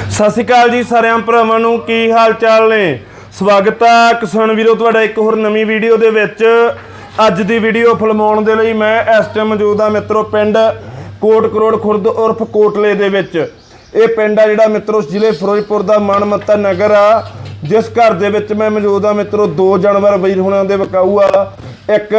ਸਤਿ ਸ਼੍ਰੀ ਅਕਾਲ ਜੀ ਸਾਰਿਆਂ ਭਰਾਵਾਂ ਨੂੰ, ਕੀ ਹਾਲ ਚਾਲ ਨੇ? ਸਵਾਗਤ ਆ ਕਿਸਾਨ ਵੀਰੋ, ਤੁਹਾਡਾ ਇੱਕ ਹੋਰ ਨਵੀਂ ਵੀਡੀਓ ਦੇ ਵਿੱਚ। ਅੱਜ ਦੀ ਵੀਡੀਓ ਫਿਲਮਾਉਣ ਦੇ ਲਈ ਮੈਂ ਇਸ ਟਾਈਮ ਮੌਜੂਦ ਹਾਂ ਮਿੱਤਰੋ, ਪਿੰਡ ਕੋਟ ਕਰੋੜ ਖੁਰਦ ਉਰਫ ਕੋਟਲੇ ਦੇ ਵਿੱਚ। ਇਹ ਪਿੰਡ ਆ ਜਿਹੜਾ ਮਿੱਤਰੋ, ਜ਼ਿਲ੍ਹੇ ਫਿਰੋਜ਼ਪੁਰ ਦਾ ਮਨਮੱਤਾ ਨਗਰ ਆ। ਜਿਸ ਘਰ ਦੇ ਵਿੱਚ ਮੈਂ ਮੌਜੂਦ ਹਾਂ ਮਿੱਤਰੋ, ਦੋ ਜਾਨਵਰ ਵੀਰ ਹੁਣਾਂ ਦੇ ਵਿਕਾਊ ਆ ਇੱਕ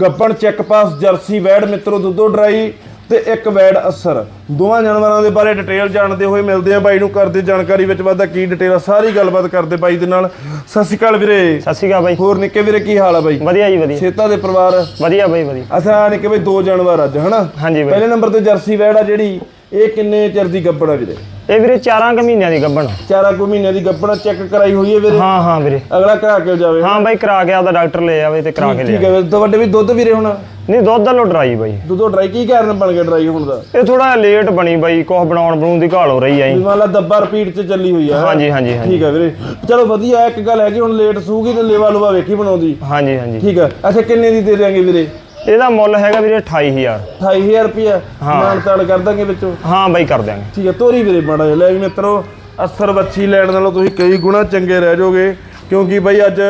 ਗੱਬਣ ਚੈੱਕ ਪਾਸ ਜਰਸੀ ਵੈੜ ਮਿੱਤਰੋ, ਦੁੱਧੋ ਡਰਾਈ। ਤੇ ਇੱਕ ਵੈੜ ਅਸਰ। ਦੋਵਾਂ ਜਾਨਵਰਾਂ ਦੇ ਬਾਰੇ ਡਿਟੇਲ ਜਾਣਦੇ ਹੋਏ ਮਿਲਦੇ ਆ ਬਾਈ ਨੂੰ ਕਰਦੇ ਜਾਣਕਾਰੀ ਵਿੱਚ ਵਾਧਾ ਕੀ ਡਿਟੇਲ ਆ ਸਾਰੀ ਗੱਲਬਾਤ ਕਰਦੇ ਬਾਈ ਦੇ ਨਾਲ। ਸਤਿ ਸ਼੍ਰੀ ਅਕਾਲ ਵੀਰੇ। ਸਤਿ ਸ਼੍ਰੀ ਅਕਾਲ ਬਾਈ। ਹੋਰ ਨਿੱਕੇ ਵੀਰੇ ਕੀ ਹਾਲ ਆ ਬਾਈ? ਵਧੀਆ ਜੀ ਵਧੀਆ। ਛੇਤਾ ਦੇ ਪਰਿਵਾਰ? ਵਧੀਆ ਬਾਈ ਵਧੀਆ। ਅਸਾਂ ਨਿੱਕੇ ਬਈ ਦੋ ਜਾਨਵਰ ਅੱਜ ਹਨਾ? ਹਾਂਜੀ ਬਾਈ। ਪਹਿਲੇ ਨੰਬਰ ਤੇ ਜਰਸੀ ਵੈੜ ਆ ਜਿਹੜੀ। ਇਹ ਕਿੰਨੇ ਚਿਰ ਦੀ ਗੱਬੜ ਆ ਵੀਰੇ? ਇਹ ਵੀਰੇ 4 ਕੁ ਮਹੀਨਿਆਂ ਦੀ ਗੱਭਣ ਚਾਰਾ ਕੋ ਮਹੀਨੇ ਦੀ ਗੱਬੜ ਚੈੱਕ ਕਰਾਈ ਹੋਈ ਹੈ ਵੀਰੇ? ਹਾਂ ਹਾਂ ਵੀਰੇ। ਅਗਲਾ ਕਰਾ ਕੇ ਜਾਵੇ ਹਾਂ ਬਾਈ ਕਰਾ ਕੇ ਆਪਦਾ ਡਾਕਟਰ ਲੈ ਆਵੇ ਤੇ ਕਰਾ ਕੇ ਠੀਕ ਲਿਆ ਹੈ ਵੀਰੇ। ਤੁਹਾਡੇ ਵੀ ਦੁੱਧ ਵੀਰੇ ਹੁਣ? ਨਹੀਂ ਦੁੱਧ ਦਾ ਲੋ ਡਰਾਈ ਬਾਈ। ਦੁੱਧੋ ਡਰਾਈ? ਕੀ ਕਾਰਨ ਬਣ ਗਿਆ ਡਰਾਈ ਹੁਣ ਦਾ? ਇਹ ਥੋੜਾ ਲੇਟ ਬਣੀ ਬਾਈ ਕੁਛ ਬਣਾਉਣ ਬਣਾਉਣ ਦੀ ਘਾਲ ਹੋ ਰਹੀ ਆਈ ਵੀ ਮੰਨ ਲਾ ਦੱਬਾ ਰਿਪੀਟ ਚ ਚੱਲੀ ਹੋਈ ਆ। ਹਾਂਜੀ ਹਾਂਜੀ ਹਾਂਜੀ। ਠੀਕ ਹੈ ਵੀਰੇ। ਚਲੋ ਵਧੀਆ ਇੱਕ ਗੱਲ ਹੈਗੀ ਹੁਣ ਲੇਟ ਸੂਗੀ ਤੇ ਲੇਵਾ ਲੁਵਾ ਵੇਖੀ ਬਣਾਉਂਦੀ। ਹਾਂਜੀ ਹਾਂਜੀ। ਠੀਕ ਹੈ। ਅੱਛਾ ਕਿੰਨੇ ਦੀ ਦੇ ਦਿਆਂਗੇ ਵੀਰੇ? ਇਹਦਾ ਮੁੱਲ ਹੈਗਾ ਵੀਰੇ 28000 28000 ਰੁਪਿਆ ਮਾਨ ਤਾਨ ਕਰ ਦਾਂਗੇ ਵਿੱਚੋਂ। ਹਾਂ ਬਾਈ ਕਰ ਦਿਆਂਗੇ। ਠੀਕ ਹੈ ਤੋਰੀ ਵੀਰੇ ਮਾੜਾ ਜਿਹਾ। ਲੈ ਵੀ ਮਿੱਤਰੋ ਅਸਰ ਬੱਚੀ ਲੈਣ ਨਾਲੋਂ ਤੁਸੀਂ ਕਈ ਗੁਣਾ ਚੰਗੇ ਰਹਿ ਜਾਓਗੇ। ਕਿਉਂਕਿ ਬਈ ਅੱਜ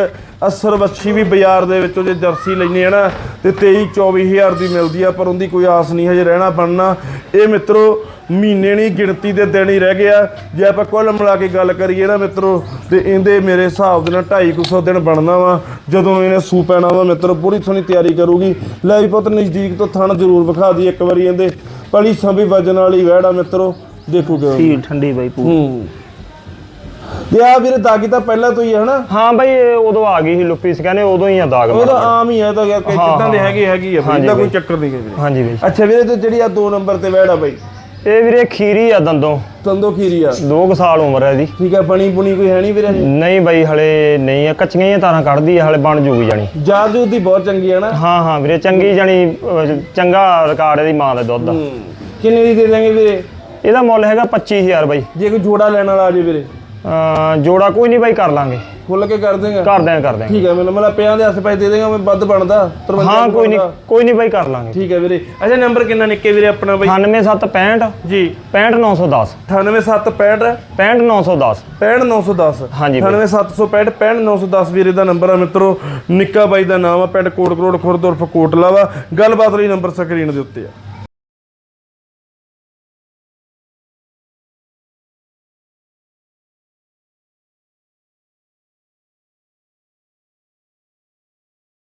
ਅਸਰ ਬੱਚੀ ਵੀ ਬਾਜ਼ਾਰ ਦੇ ਵਿੱਚੋਂ ਜੇ ਜਰਸੀ ਲੈਣੀ ਹੈ ਨਾ ਤੇ 23 24000 ਦੀ ਮਿਲਦੀ ਆ ਪਰ ਉਹਦੀ ਕੋਈ ਆਸ ਨਹੀਂ ਹਜੇ ਰਹਿਣਾ ਬਣਨਾ। ਇਹ ਮਿੱਤਰੋ ਮਹੀਨੇ ਨਹੀਂ ਗਿਣਤੀ ਦੇ ਦਿਨ ਹੀ ਰਹਿ ਗਿਆ ਜੇ ਆਪਾਂ ਕੁੱਲ ਮਿਲਾ ਕੇ ਗੱਲ ਕਰੀਏ ਨਾ ਮਿੱਤਰੋ ਤੇ ਇਹਦੇ ਮੇਰੇ ਹਿਸਾਬ ਦੇ ਨਾਲ 250 ਦਿਨ ਬਣਨਾ ਵਾ। ਜਦੋਂ ਇਹਨੇ ਸੂ ਪੈਣਾ ਵਾ ਮਿੱਤਰੋ ਪੂਰੀ ਸੋਹਣੀ ਤਿਆਰੀ ਕਰੂਗੀ। ਲੈ ਵੀ ਪੁੱਤ ਨਜ਼ਦੀਕ ਤੋਂ ਥਣ ਜ਼ਰੂਰ ਵਿਖਾ ਦੀ ਇੱਕ ਵਾਰੀ ਇਹਦੇ। ਪਲੀ ਸੰਭੀ ਵਜਨ ਵਾਲੀ ਵਹਿੜਾ ਮਿੱਤਰੋ ਦੇਖੋਗੇ। ਠੀਕ ਠੰਡੀ ਬਾਈ ਪੂ ਹੂੰ। ਤੇ ਆ ਵੀਰੇ ਦਾਗੀ ਤਾਂ ਪਹਿਲਾਂ ਤੋਂ ਹੀ ਹੈ ਹਨਾ? ਹਾਂ ਬਾਈ ਇਹ ਉਦੋਂ ਆ ਗਈ ਸੀ ਲੁੱਪੀ ਸੀ ਕਹਿੰਦੇ ਉਦੋਂ ਹੀ ਆ ਦਾਗ ਉਹ ਤਾਂ ਆਮ ਹੀ ਹੈ ਤਾਂ ਕਿ ਕਿੱਦਾਂ ਦੇ ਹੈਗੇ ਹੈਗੀ ਆ ਹਾਂਜੀ ਇਹਦਾ ਕੋਈ ਬਈ। ਚੱਕਰ ਨਹੀਂ ਹੈ ਵੀਰੇ ਹਾਂਜੀ ਬਾਈ। ਅੱਛਾ ਵੀਰੇ ਤੇ ਜਿਹੜੀ ਆ ਦੋ ਨੰਬਰ ਤੇ ਵਹਿੜਾ ਬਈ। ਇਹ ਵੀਰੇ ਖੀਰੀ ਆ ਦੰਦੋਂ। ਤੰਦੋ ਖੀਰੀ ਆ। 2 ਸਾਲ ਉਮਰ ਹੈ ਇਹਦੀ। ਠੀਕ ਹੈ ਬਣੀ ਬੁਣੀ ਕੋਈ ਹੈ ਨਹੀਂ ਵੀਰੇ ਨਹੀਂ ਬਾਈ ਹਲੇ ਨਹੀਂ ਆ। ਕੱਚੀਆਂ ਹੀ ਤਾਰਾਂ ਕੱਢਦੀ ਆ ਹਲੇ ਬਣ ਜੂਗੀ ਜਾਣੀ। ਜਾਦੂ ਦੀ ਬਹੁਤ ਚੰਗੀ ਹੈ ਨਾ। ਹਾਂ ਹਾਂ ਵੀਰੇ ਚੰਗੀ ਅਹ, ਚੰਗਾ ਰਿਕਾਰਡ ਇਹਦੀ ਮਾਂ ਦਾ ਦੁੱਧ ਦਾ। ਕਿੰਨੇ ਦੀ ਦੇ ਦਾਂਗੇ ਵੀਰੇ? ਇਹਦਾ ਮੁੱਲ ਹੈਗਾ 25000 ਬਾਈ। ਜੇ ਕੋਈ ਜੋੜਾ ਲੈਣ ਵਾਲਾ ਆ ਜੇ ਵੀਰੇ। ਜੋੜਾ ਕੋਈ ਨਹੀਂ ਬਾਈ ਕਰ ਲਾਂਗੇ। ਖੁੱਲ ਕੇ ਕਰ ਦੇਗਾ ਕਰ ਦਿਆਂ ਕਰ ਦਿਆਂ ਠੀਕ ਹੈ ਮੈਨੂੰ ਮਤਲਬ ਪਿਆਂ ਦੇ ਆਸੇ ਪਾਸੇ ਦੇ ਦੇਗਾ ਮੈਂ ਵੱਧ ਬਣਦਾ 53 ਹਾਂ ਕੋਈ ਨਹੀਂ। ਕੋਈ ਨਹੀਂ ਬਾਈ ਕਰ ਲਾਂਗੇ। ਠੀਕ ਹੈ ਵੀਰੇ। ਅੱਛਾ ਨੰਬਰ ਕਿੰਨਾ ਨਿੱਕੇ ਵੀਰੇ ਆਪਣਾ ਬਈ? 98765 ਜੀ। 65910 98765 65910 65910 ਹਾਂਜੀ ਬਾਈ। 97765 65910 ਵੀਰੇ ਦਾ ਨੰਬਰ ਆ ਮਿੱਤਰੋ। ਨਿੱਕਾ ਬਾਈ ਦਾ ਨਾਮ ਆ ਪਿੰਡ ਕੋਟ ਕਰੋੜ ਖੁਰਦ ਉਰਫ ਕੋਟਲਾ ਵਾ ਗੱਲਬਾਤ ਲਈ ਨੰਬਰ ਸਕਰੀਨ ਦੇ ਉੱਤੇ ਆ।